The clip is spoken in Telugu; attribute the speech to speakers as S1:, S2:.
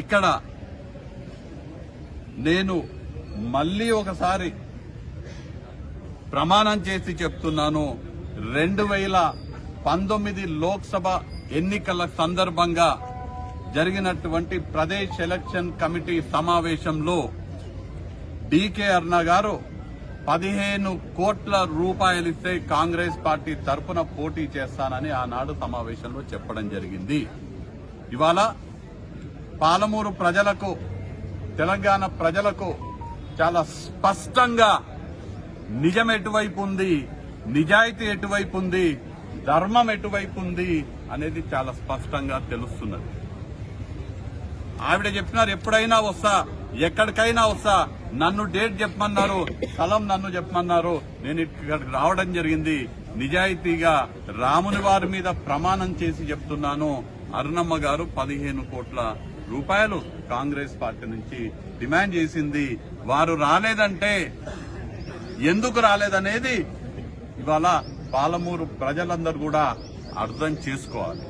S1: ఇక్కడ నేను మళ్ళీ ఒకసారి ప్రమాణం చేసి చెప్తున్నాను. రెండు వేల పంతొమ్మిది లోక్సభ ఎన్నికల సందర్భంగా జరిగినటువంటి ప్రదేశ్ ఎలక్షన్ కమిటీ సమావేశంలో డీకే అర్ణ గారు పదిహేను కోట్ల రూపాయలిస్తే కాంగ్రెస్ పార్టీ తరపున పోటీ చేస్తానని ఆనాడు సమావేశంలో చెప్పడం జరిగింది. ఇవాళ పాలమూరు ప్రజలకు తెలంగాణ ప్రజలకు చాలా స్పష్టంగా నిజం ఎటువైపు ఉంది నిజాయితీ ఎటువైపు ఉంది ధర్మం ఎటువైపు ఉంది అనేది చాలా స్పష్టంగా తెలుస్తున్నది. ఆవిడ చెప్పినారు ఎప్పుడైనా వస్తా ఎక్కడికైనా వస్తా నన్ను డేట్ చెప్పమన్నారు స్థలం నన్ను చెప్పమన్నారు నేను ఇక్కడికి రావడం జరిగింది నిజాయితీగా రాముని వారి మీద ప్రమాణం చేసి చెప్తున్నాను అరుణమ్మ గారు పదిహేను కోట్ల రూపాయలు కాంగ్రెస్ పార్టీ నుంచి డిమాండ్ చేసింది. వారు రాలేదంటే ఎందుకు రాలేదనేది ఇవాళ పాలమూరు ప్రజలందరూ కూడా అర్థం చేసుకోవాలి.